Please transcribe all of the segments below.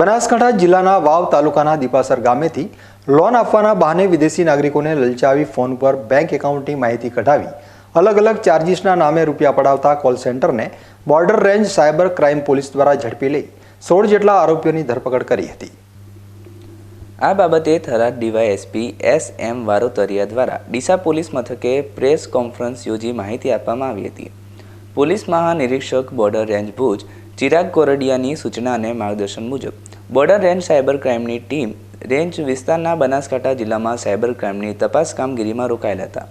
બનાસકાંઠા જિલ્લાના વાવ તાલુકાના દીપાસર ગામેથી લોન આપવાના બહાને વિદેશી નાગરિકોને લલચાવી ફોન પર બેંક એકાઉન્ટની માહિતી કઢાવી. અલગ અલગ ચાર્જિસના નામે રૂપિયા પડાવતા કોલ સેન્ટરને border range cyber crime police દ્વારા ઝડપી લઈ સોળ જેટલા આરોપીઓની ધરપકડ કરી હતી. આ બાબતે Tharad DYSP S M Varotariya દ્વારા ડીસા પોલીસ મથકે પ્રેસ કોન્ફરન્સ યોજી માહિતી આપવામાં આવી હતી. પોલીસ મહાનિરીક્ષક બોર્ડર રેન્જ ભુજ, ચિરાગ કોરડિયાની સૂચના અને માર્ગદર્શન મુજબ બોર્ડર રેન્જ સાયબર ક્રાઇમની ટીમ રેન્જ વિસ્તારના બનાસકાંઠા જિલ્લામાં સાયબર ક્રાઇમની તપાસ કામગીરીમાં રોકાયેલા હતા.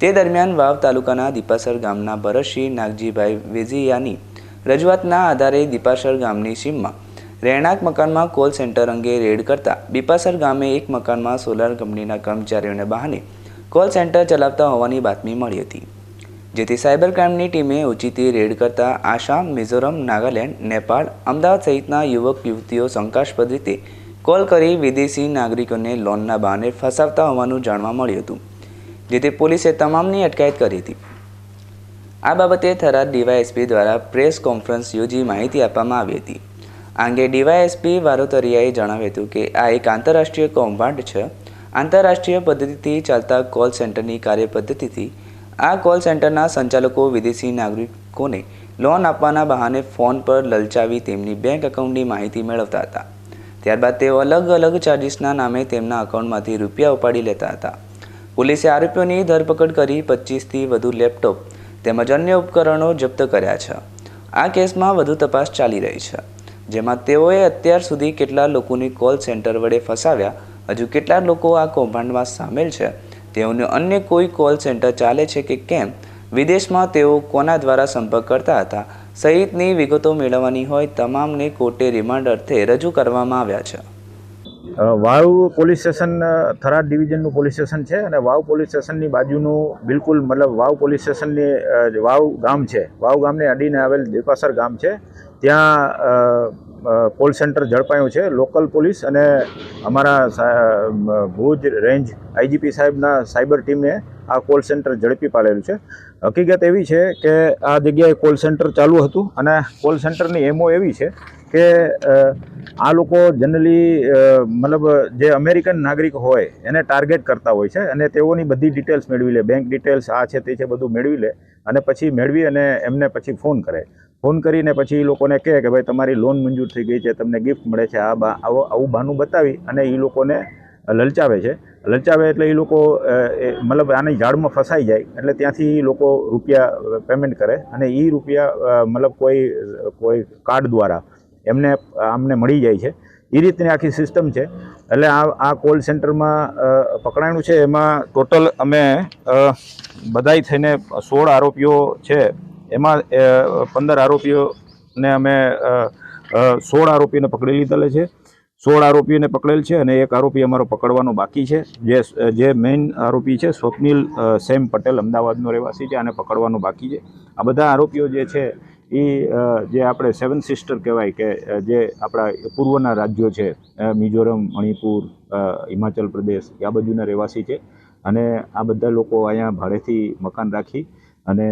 તે દરમિયાન વાવ તાલુકાના દીપાસર ગામના ભરતસિંહ, નાગજીભાઈ વેજીયાની રજૂઆતના આધારે દીપાસર ગામની સીમમાં રહેણાંક મકાનમાં કોલ સેન્ટર અંગે રેડ કરતા બીપાસર ગામે એક મકાનમાં સોલાર કંપનીના કર્મચારીઓને બહાને કોલ સેન્ટર ચલાવતા હોવાની બાતમી મળી હતી. જેથી સાયબર ક્રાઇમની ટીમે ઓચિતી રેડ કરતા આસામ, મિઝોરમ, નાગાલેન્ડ, નેપાળ, અમદાવાદ સહિતના યુવક, યુવતીઓ શંકાસ્પદ રીતે કોલ કરી વિદેશી નાગરિકોને લોનના બહાને ફસાવતા હોવાનું જાણવા મળ્યું હતું, જેથી પોલીસે તમામની અટકાયત કરી હતી. આ બાબતે થરાદ ડીવાયએસપી દ્વારા પ્રેસ કોન્ફરન્સ યોજી માહિતી આપવામાં આવી હતી. આ અંગે ડીવાયએસપી વારોતરિયાએ જણાવ્યું હતું કે આ એક આંતરરાષ્ટ્રીય કૌભાંડ છે. આંતરરાષ્ટ્રીય પદ્ધતિથી ચાલતા કોલ સેન્ટરની કાર્યપદ્ધતિથી આ કોલ સેન્ટરના સંચાલકો, વિદેશી નાગરિકોને લોન આપવાના બહાને ફોન પર લલચાવી તેમની બેંક એકાઉન્ટની માહિતી મેળવતા હતા. ત્યારબાદ તેઓ અલગ અલગ ચાર્જિસના નામે તેમના એકાઉન્ટમાંથી રૂપિયા ઉપાડી લેતા હતા. પોલીસે આરોપીઓની ધરપકડ કરી પચીસથી વધુ લેપટોપ તેમજ અન્ય ઉપકરણો જપ્ત કર્યા છે. આ કેસમાં વધુ તપાસ ચાલી રહી છે. જેમાં તેઓએ અત્યાર સુધી કેટલા લોકોની કોલ સેન્ટર વડે ફસાવ્યા, હજુ કેટલા લોકો આ કૌભાંડમાં સામેલ છે તેઓને અન્ય કોઈ કોલ સેન્ટર ચાલે છે કે કેમ? વિદેશમાં તેઓ કોના દ્વારા સંપર્ક કરતા હતા? સહિતની વિગતો મેળવવાની હોય તમામને કોર્ટે રિમાન્ડ અર્થે રજૂ કરવામાં આવ્યા છે. વાવ પોલીસ સ્ટેશન થરાદ ડિવિઝનનું પોલીસ સ્ટેશન છે અને વાવ પોલીસ સ્ટેશનની બાજુનું બિલકુલ મતલબ વાવ પોલીસ સ્ટેશનની વાવ ગામ છે. વાવ ગામને અડીને આવેલ દેપાસર ગામ છે. ત્યાં કોલ સેન્ટર ઝડપાયું છે. લોકલ પોલીસ અને અમારા ભુજ રેન્જ આઈજીપી સાહેબના સાયબર ટીમે આ કોલ સેન્ટર ઝડપી પાડેલું છે. હકીકત એવી છે કે આ જગ્યાએ કોલ સેન્ટર ચાલુ હતું અને કોલ સેન્ટરની એમઓ એવી છે કે આ લોકો જનરલી મતલબ જે અમેરિકન નાગરિક હોય એને ટાર્ગેટ કરતા હોય છે અને તેઓની બધી ડિટેલ્સ મેળવી લે. બેંક ડિટેલ્સ આ છે, તે છે, બધું મેળવી લે અને પછી મેળવી અને એમને પછી ફોન કરે. ફોન કરીને પછી એ લોકોને કહે કે ભાઈ, તમારી લોન મંજૂર થઈ ગઈ છે, તમને ગિફ્ટ મળે છે. આ બા, આવો, આવું બહાનું બતાવી અને એ લોકોને લલચાવે છે. લલચાવે એટલે એ લોકો મતલબ આની ઝાડમાં ફસાઈ જાય એટલે ત્યાંથી એ લોકો રૂપિયા પેમેન્ટ કરે અને એ રૂપિયા મતલબ કોઈ કોઈ કાર્ડ દ્વારા એમને, આમને મળી જાય છે. એ રીતની આખી સિસ્ટમ છે. એટલે આ આ કોલ સેન્ટરમાં પકડાયું છે. એમાં ટોટલ અમે બધાય થઈને સોળ આરોપીઓ છે. એમાં પંદર આરોપીઓને અમે સોળ આરોપીને પકડી લીધેલા છે. સોળ આરોપીઓને પકડેલ છે અને એક આરોપી અમારો પકડવાનો બાકી છે. જે જે મેઇન આરોપી છે સ્વપ્નિલ સેમ પટેલ અમદાવાદનો રહેવાસી છે આને પકડવાનો બાકી છે. આ બધા આરોપીઓ જે છે એ જે આપણે સેવન સિસ્ટર કહેવાય કે જે આપણા પૂર્વના રાજ્યો છે મિઝોરમ, મણિપુર હિમાચલ પ્રદેશ આ બાજુના રહેવાસી છે. અને આ બધા લોકો અહીંયા ભાડેથી મકાન રાખી અને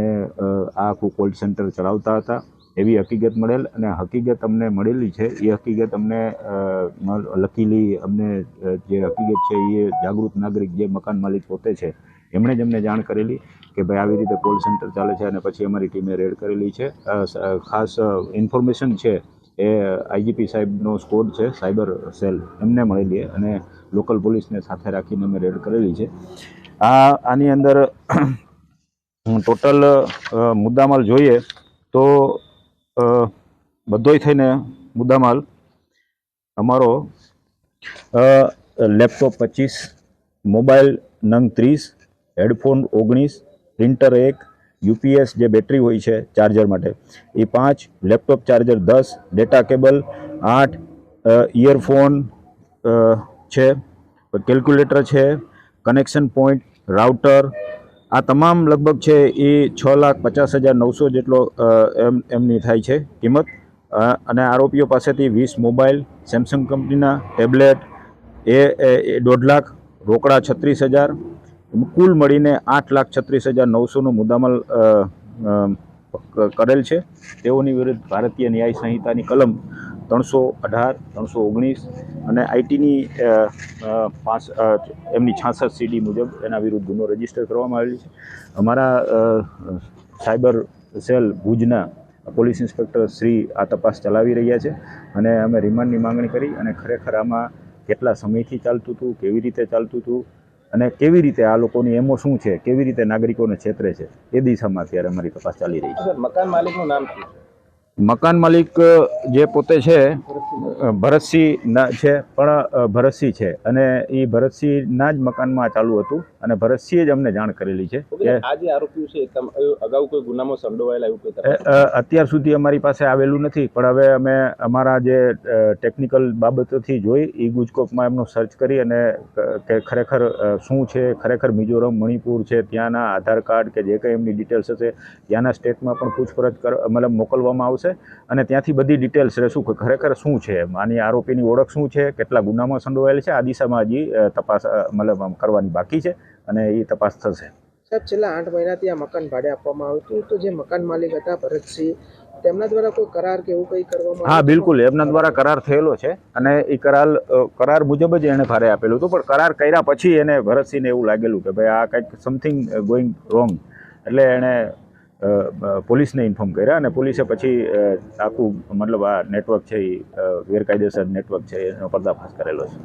આ આખું કોલ સેન્ટર ચલાવતા હતા. એવી હકીકત મળેલ અને હકીકત અમને મળેલી છે. એ હકીકત અમને લકીલી અમને જે હકીકત છે એ જાગૃત નાગરિક જે મકાન માલિક પોતે છે, એમણે જ અમને જાણ કરેલી કે ભાઈ આવી રીતે કોલ સેન્ટર ચાલે છે અને પછી અમારી ટીમે રેડ કરેલી છે. ખાસ ઇન્ફોર્મેશન છે એ આઈજીપી સાહેબનો સ્કોડ છે સાયબર સેલ એમને મળેલી અને લોકલ પોલીસને સાથે રાખીને અમે રેડ કરેલી છે. આ, આની અંદર ટોટલ મુદ્દામાલ જોઈએ તો બધોય થઈને મુદ્દામાલ અમારો લેપટોપ પચીસ, મોબાઈલ નંગ ત્રીસ, હેડફોન ઓગણીસ, પ્રિન્ટર એક, યુપીએસ જે બેટરી હોય છે ચાર્જર માટે, એ પાંચ, લેપટોપ ચાર્જર દસ, ડેટા કેબલ આઠ ઇયરફોન છે, કેલ્ક્યુલેટર છે, કનેક્શન પોઈન્ટ, રાઉટર આ તમામ લગભગ છે એ છ લાખ પચાસ હજાર નવસો જેટલો એમ, એમની થાય છે કિંમત. અને આરોપીઓ પાસેથી વીસ મોબાઈલ, સેમસંગ કંપનીના ટેબ્લેટ, એ દોઢ લાખ, રોકડા છત્રીસ હજાર, કુલ મળીને આઠ લાખ છત્રીસ હજાર નવસોનો મુદ્દામાલ કરેલ છે. તેઓની વિરુદ્ધ ભારતીય ન્યાય સંહિતાની કલમ ત્રણસો અઢાર, ત્રણસો ઓગણીસ અને આઈટીની પાંચ એમની છાસઠ સીડી મુજબ એના વિરુદ્ધ ગુનો રજિસ્ટર કરવામાં આવેલ છે. અમારા સાયબર સેલ ભુજના પોલીસ ઇન્સ્પેક્ટર શ્રી આ તપાસ ચલાવી રહ્યા છે અને અમે રિમાન્ડની માંગણી કરી અને ખરેખર આમાં કેટલા સમયથી ચાલતું હતું, કેવી રીતે ચાલતું હતું અને કેવી રીતે આ લોકોની એમો શું છે, કેવી રીતે નાગરિકોને છેતરે છે, એ દિશામાં અત્યારે અમારી તપાસ ચાલી રહી છે. મકાન માલિકનું નામ શું છે? મકાન માલિક જે પોતે છે ભરતસિંહ છે, પણ ભરતસિંહ છે. અને એ ભરતસિંહના જ મકાનમાં ચાલુ હતું. અને ભરતસિંહે જ અમને જાણ કરેલી છે. કે આ જે આરોપીઓ છે અગાઉ કોઈ ગુનામાં સંડોવાયેલા એવું કોઈ અત્યાર સુધી અમારી પાસે આવેલું નથી પણ હવે અમે અમારા જે ટેકનિકલ બાબતોથી જોઈ ઈ ગુજકોપમાં એમનું સર્ચ કરી અને કે ખરેખર શું છે ખરેખર મિઝોરમ મણિપુર છે ત્યાંના આધાર કાર્ડ કે જે કંઈ એમની ડિટેલ્સ હશે ત્યાંના સ્ટેટમાં પણ પૂછપરછ કર મતલબ મોકલવામાં આવશે અને ત્યાંથી બધી ડિટેલ્સ રહેશું કે ખરેખર શું છે આની આરોપીની ઓળખ શું છે કેટલા ગુનામાં સંડોવાયેલ છે આ દિશામાં હજી તપાસ મતલબ કરવાની બાકી છે. અને એ તપાસ થશે. સાહેબ છેલ્લા આઠ મહિનાથી આ મકાન ભાડે આપવામાં આવતું તો જે મકાન માલિક હતા ભરતસિંહ તેમના દ્વારા કોઈ કરાર કે એવું કંઈ કરવામાં હા બિલકુલ. એમના દ્વારા કરાર થયેલો છે અને એ કરાર કરાર મુજબ જ એણે ભાડે આપેલું હતું. પણ કરાર કર્યા પછી એને ભરતસિંહને એવું લાગેલું કે ભાઈ આ કંઈક સમથિંગ ગોઈંગ રોંગ એટલે એણે પોલીસને ઇન્ફોર્મ કર્યા અને પોલીસે પછી આખું મતલબ આ નેટવર્ક છે એ ગેરકાયદેસર નેટવર્ક છે એનો પર્દાફાશ કરેલો છે.